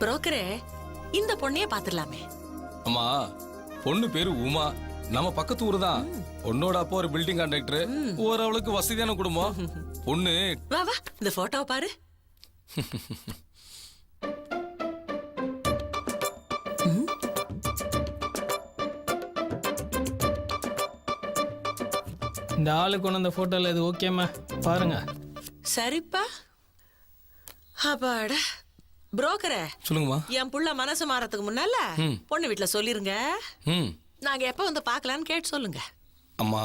புரோக்கரே இந்த பொண்ணையே பாத்துடலாமே. அம்மா பொண்ணு பேரு உமா. நம்ம பக்கத்து ஊர் தான். பொண்ணோட அப்பா ஒரு பில்டிங் கான்ட்ராக்டர் ஓரளவுக்கு வசதியான குடும்பம். பொண்ணு வா வா இந்த போட்டோவை பாரு. இந்த ஆளு கொண்டு வந்த ஃபோட்டோவில் இது ஓகேம்மா பாருங்க. சரிப்பா. அப்பாடா. புரோக்கரே சொல்லுங்கம்மா. என் புள்ள மனசு மாறதுக்கு முன்னால பொண்ணு வீட்டுல சொல்லிருங்க. ம். நாங்க எப்ப வந்து பார்க்கலான்னு கேட்டு சொல்லுங்க. அம்மா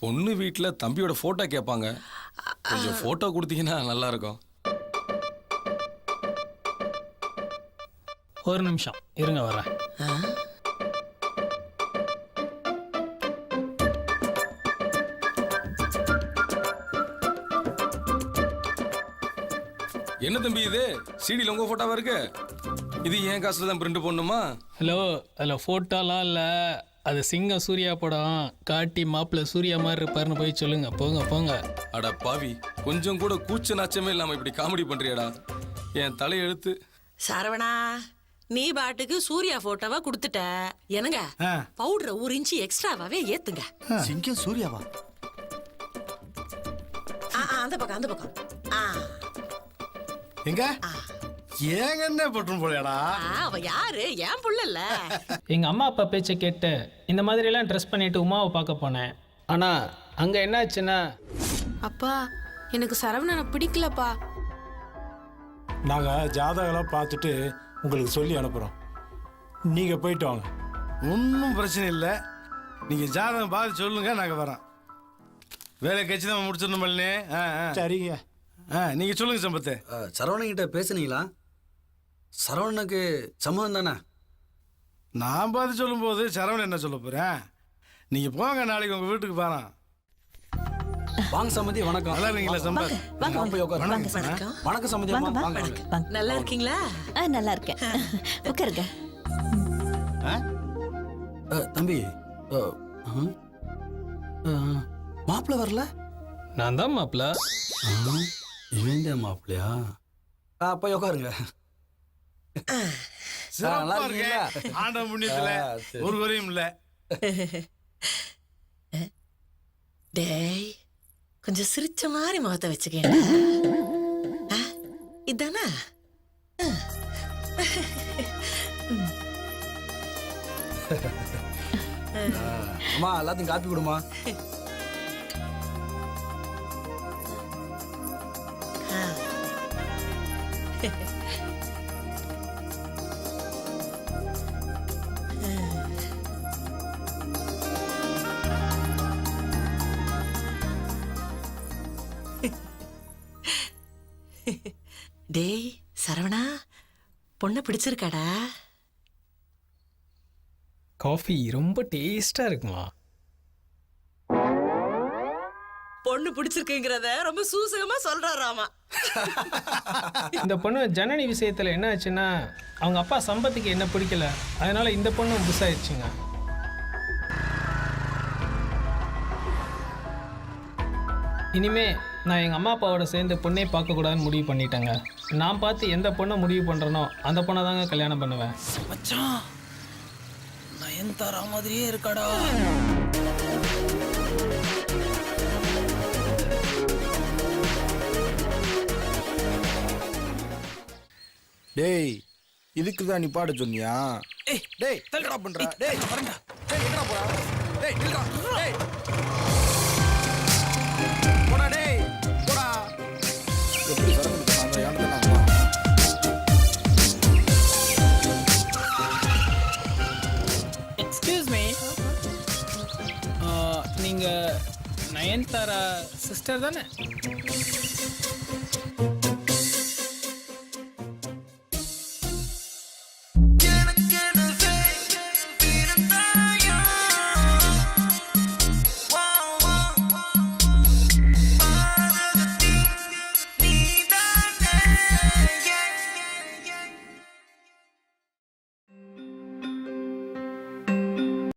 பொண்ணு வீட்ல தம்பியோட போட்டோ கேட்பாங்க கொஞ்சம் போட்டோ கொடுத்தீங்கன்னா நல்லா இருக்கும் ஒரு நிமிஷம். இருங்க வரேன் என்ன தம்பி இது? சிடியில் உங்க போட்டோவா இருக்கு? இது ஏன் காசுல தான் பிரிண்ட் போடணுமா? ஹலோ அதில் ஃபோட்டோலாம் இல்லை. அது சிங்கம் சூர்யா படம். காட்டி மாப்பிள்ளை சூர்யா மாதிரி இருப்பாருன்னு போய் சொல்லுங்க. போங்க போங்க. அட பாவி கொஞ்சம் கூட கூச்ச நாச்சமே இல்லாம இப்படி காமெடி பண்றியாடா. என் தலையெழுத்து சரவணா நீ பாட்டுக்கு சூர்யா போட்டோவா கொடுத்துட்ட. என்னங்க? பவுடரை ஒரு இன்ச்சு எக்ஸ்ட்ராவாவே ஏத்துங்க. சிங்கம் சூர்யாவா? ஆ, ஆ, அந்த பக்கம் அந்த பக்கம். ஆ. எங்க? ஏங்க என்ன பட்டும் போலடா? ஆ, அவ யாரு? என் புள்ள இல்ல. எங்கள் அம்மா அப்பா பேச்சை கேட்டு இந்த மாதிரிலாம் ட்ரெஸ் பண்ணிட்டு உமாவை பார்க்க போனேன். ஆனால் அங்கே என்னாச்சுன்னா? அப்பா எனக்கு சரவணனை பிடிக்கலப்பா. நாங்க ஜாதகம்லாம் பார்த்துட்டு உங்களுக்கு சொல்லி அனுப்புறோம். நீங்க போயிட்டு வாங்க. ஒன்றும் பிரச்சனை இல்லை. நீங்க ஜாதகம் பார்த்து சொல்லுங்க நாங்க வரோம். வேலை கட்சி முடிச்சிடணும் பழனி ஆ ஆ. சரிங்க. ஆ நீங்க சொல்லுங்க சம்பத்து. சரவணங்கிட்ட பேசுனீங்களா? சரவணனுக்கு சம்மதம் தானே? நான் பார்த்து சொல்லும்போது சரவணன் என்ன சொல்ல போறேன் நீங்க போங்க நாளைக்கு உங்க வீட்டுக்கு போறோம் வாங்க சம்மதி வணக்கம். நல்லா இருக்கீங்களா சம்பத்? வாங்க போய் உட்காருங்க. வணக்கம் வணக்கம். சம்மதி அம்மா வாங்க வாங்க. நல்லா இருக்கீங்களா? ஆ நல்லா இருக்கேன். உட்காருங்க. அஹ், தம்பி அஹ், அஹ், அஹ், மாப்பிள்ளை வரல? நான் தான் மாப்பிள்ள. அஹ், இவன் தான் மாப்பிள்ளையா? ஆ, போய் உட்காருங்க நல்லா இருக்கே இருக்கீங்களா? ஆண்ட புண்ணியத்துல. ஒரு குறையும் இல்ல. டேய் கொஞ்சம் சிரிச்ச மாதிரி முகத்தை வச்சுக்கேன். இதானா? அம்மா எல்லாத்தையும் காப்பி கொடுமா டேய் சரவணா பொண்ணை பிடிச்சிருக்காடா? காஃபி ரொம்ப டேஸ்ட்டாக இருக்குமா? பொண்ணு பிடிச்சிருக்குங்கிறத ரொம்ப சூசகமா சொல்றாராமா. இந்த பொண்ணு ஜனனி விஷயத்தில் என்ன ஆச்சுன்னா அவங்க அப்பா சம்பத்துக்கு என்ன பிடிக்கல அதனால இந்த பொண்ணு புஷ் ஆயிடுச்சுங்க இனிமே நான் எங்கள் அம்மா அப்பாவோட சேர்ந்து பொண்ணே பார்க்கக்கூடாதுன்னு முடிவு பண்ணிட்டேங்க. நான் பார்த்து எந்த பொண்ணை முடிவு பண்ணுறனோ அந்த பொண்ணை தாங்க கல்யாணம் பண்ணுவேன். மச்சான் நயன்தாரா மாதிரியே இருக்காடா. டேய் இதுக்கு தான் நீ பாட சொன்னியா? ஏய் டேய் தள்ளுடா பண்றா? டேய் வரண்டா டேய் எங்கடா போறா டேய் நில்றா டேய். போடா டேய். போடா. எப்படி சரவணுக்கு நான் தான் ஏன்டா நான் வா. எக்ஸ்கியூஸ் மீ நீங்கள் நயன்தாரா சிஸ்டர் தானே?